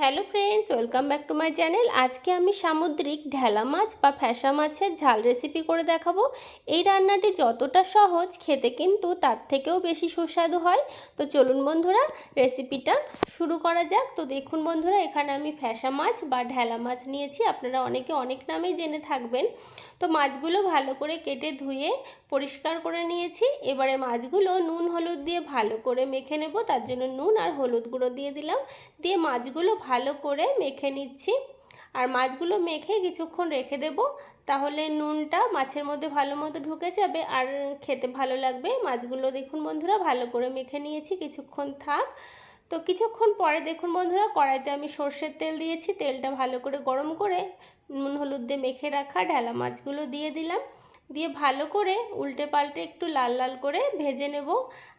Hello friends, welcome back to my channel. আজকে আমি সামুদ্রিক ঢেলা মাছ বা ফ্যাসা মাছের ঝাল রেসিপি করে দেখাবো। এই রান্নাটি যতটা সহজ, খেতে কিন্তু তার থেকেও বেশি সুস্বাদু হয়। তো চলুন বন্ধুরা রেসিপিটা শুরু করা যাক। তো দেখুন বন্ধুরা, এখানে আমি ফ্যাসা মাছ বা ঢেলা মাছ নিয়েছি। আপনারা অনেকে অনেক নামেই জেনে থাকবেন। তো মাছগুলো ভালো করে কেটে ধুয়ে পরিষ্কার করে নিয়েছি। এবারে মাছগুলো নুন, হলুদ দিয়ে ভালো করে মেখে নেব। তার জন্য নুন আর হলুদ গুঁড়ো দিয়ে দিলাম। দিয়ে মাছগুলো ভালো করে মেখে নিচ্ছি। আর মাছগুলো মেখে কিছুক্ষণ রেখে দেব। তাহলে নুনটা মাছের মধ্যে ভালো মতো ঢুকে যাবে আর খেতে ভালো লাগবে। মাছগুলো দেখুন বন্ধুরা, ভালো করে মেখে নিয়েছি, কিছুক্ষণ থাক। তো কিছুক্ষণ পরে দেখুন বন্ধুরা, কড়াইতে আমি সর্ষের তেল দিয়েছি। তেলটা ভালো করে গরম করে নুন হলুদ দিয়ে মেখে রাখা ঢেলা মাছগুলো দিয়ে দিলাম। দিয়ে ভালো করে উল্টে পাল্টে একটু লাল লাল করে ভেজে নেব।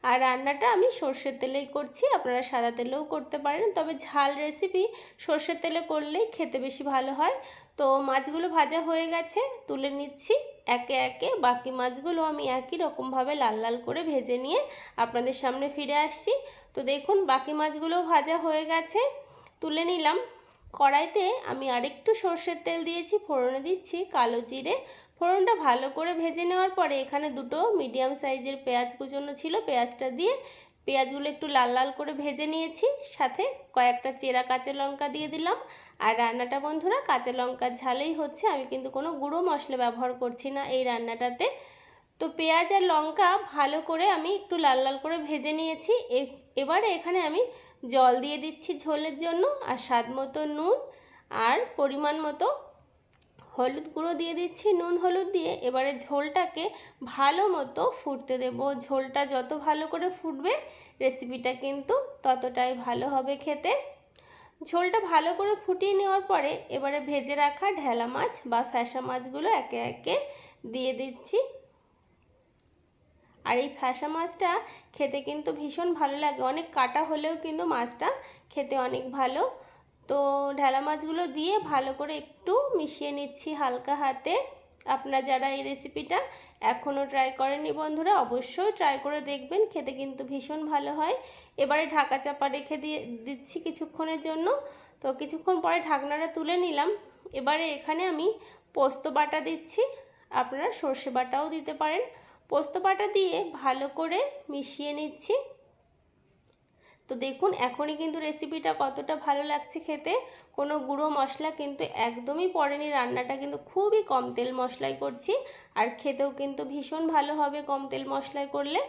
আর রান্নাটা আমি সর্ষের তেলেই করছি, আপনারা সাদা তেলেও করতে পারেন। তবে ঝাল রেসিপি সর্ষের তেলে করলেই খেতে বেশি ভালো হয়। তো মাছগুলো ভাজা হয়ে গেছে, তুলে নিচ্ছি। একে একে বাকি মাছগুলো আমি একই রকমভাবে লাল লাল করে ভেজে নিয়ে আপনাদের সামনে ফিরে আসছি। তো দেখুন, বাকি মাছগুলো ভাজা হয়ে গেছে। তুলে নিলাম। কড়াইতে আমি আরেকটু সর্ষের তেল দিয়েছি, ফোড়নে দিচ্ছি কালো জিরে। ফোড়নটা ভালো করে ভেজে নেওয়ার পরে এখানে দুটো মিডিয়াম সাইজের পেঁয়াজ কুচনো ছিল। পেঁয়াজটা দিয়ে পেঁয়াজগুলো একটু লাল লাল করে ভেজে নিয়েছি। সাথে কয়েকটা চেরা কাঁচা লঙ্কা দিয়ে দিলাম। আর রান্নাটা বন্ধুরা, কাঁচা লঙ্কা ঝালেই হচ্ছে। আমি কিন্তু কোনো গুঁড়ো মশলা ব্যবহার করছি না এই রান্নাটাতে। তো পেঁয়াজ আর লঙ্কা ভালো করে আমি একটু লাল লাল করে ভেজে নিয়েছি। এবারে এখানে আমি জল দিয়ে দিচ্ছি ঝোলের জন্য। আর স্বাদ মতো নুন আর পরিমাণ মতো হলুদ গুঁড়ো দিয়ে দিচ্ছি, নুন হলুদ দিয়ে। এবারে ঝোলটাকে ভালো মতো ফুটতে দেব। ঝোলটা যত ভালো করে ফুটবে রেসিপিটা কিন্তু ততটাই ভালো হবে খেতে। ঝোলটা ভালো করে ফুটিয়ে নেওয়ার পরে এবারে ভেজে রাখা ঢেলা মাছ বা ফ্যাসা মাছগুলো একে একে দিয়ে দিচ্ছি। আর এই ফ্যাসা মাছটা খেতে কিন্তু ভীষণ ভালো লাগে। অনেক কাটা হলেও কিন্তু মাছটা খেতে অনেক ভালো। তো ঢেলা মাছগুলো দিয়ে ভালো করে একটু মিশিয়ে নিচ্ছি হালকা হাতে। আপনারা যারা এই রেসিপিটা এখনও ট্রাই করেনি বন্ধুরা, অবশ্যই ট্রাই করে দেখবেন, খেতে কিন্তু ভীষণ ভালো হয়। এবারে ঢাকা চাপা রেখে দিয়ে দিচ্ছি কিছুক্ষণের জন্য। তো কিছুক্ষণ পরে ঢাকনাটা তুলে নিলাম। এবারে এখানে আমি পোস্ত বাটা দিচ্ছি, আপনারা সর্ষে বাটাও দিতে পারেন। পোস্ত বাটা দিয়ে ভালো করে মিশিয়ে নিচ্ছি। তো দেখুন, এখনই কিন্তু রেসিপিটা কতটা ভালো লাগছে খেতে। কোনো গুঁড়ো মশলা কিন্তু একদমই পড়েনি, রান্নাটা কিন্তু খুবই কম তেল মশলাই করছি। আর খেতেও কিন্তু ভীষণ ভালো হবে কম তেল মশলায় করলে।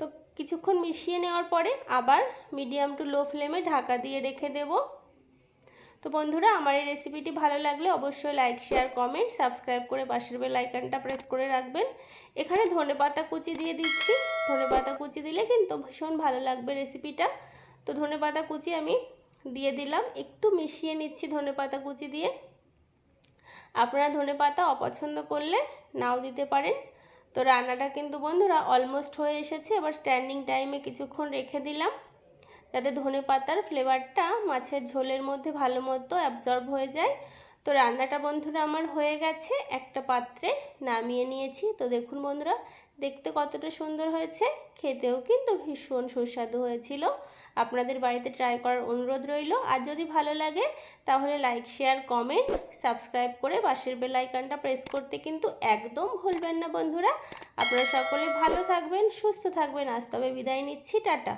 তো কিছুক্ষণ মিশিয়ে নেওয়ার পরে আবার মিডিয়াম টু লো ফ্লেমে ঢাকা দিয়ে রেখে দেবো। তো বন্ধুরা, আমার এই রেসিপিটি ভালো লাগলে অবশ্যই লাইক শেয়ার কমেন্ট সাবস্ক্রাইব করে পাশের বেল আইকনটা প্রেস করে রাখবেন। এখানে ধনে পাতা কুচি দিয়ে দিচ্ছি। ধনে পাতা কুচি দিলে কিন্তু ভীষণ ভালো লাগবে রেসিপিটা তো ধনে পাতা কুচি আমি দিয়ে দিলাম। একটু মিশিয়ে নিচ্ছি ধনে পাতা কুচি দিয়ে। আপনারা ধনে পাতা অপছন্দ করলে নাও দিতে পারেন। তো রান্নাটা কিন্তু বন্ধুরা অলমোস্ট হয়ে এসেছে। এবার স্ট্যান্ডিং টাইমে কিছুক্ষণ রেখে দিলাম। যাতে ধনে পাতার ফ্লেভারটা মাছের ঝোলের মধ্যে ভালো মতো অ্যাবজর্ব হয়ে যায়। তো রান্নাটা বন্ধুরা আমার হয়ে গেছে, একটা পাত্রে নামিয়ে নিয়েছি। তো দেখুন বন্ধুরা, দেখতে কতটা সুন্দর হয়েছে, খেতেও কিন্তু ভীষণ সুস্বাদু হয়েছিল। আপনাদের বাড়িতে ট্রাই করার অনুরোধ রইল। আর যদি ভালো লাগে, তাহলে লাইক শেয়ার কমেন্ট সাবস্ক্রাইব করে পাশের বেল আইকনটা প্রেস করতে কিন্তু একদম ভুলবেন না বন্ধুরা। আপনারা সকলে ভালো থাকবেন, সুস্থ থাকবেন। আজ তবে বিদায় নিচ্ছি, টাটা।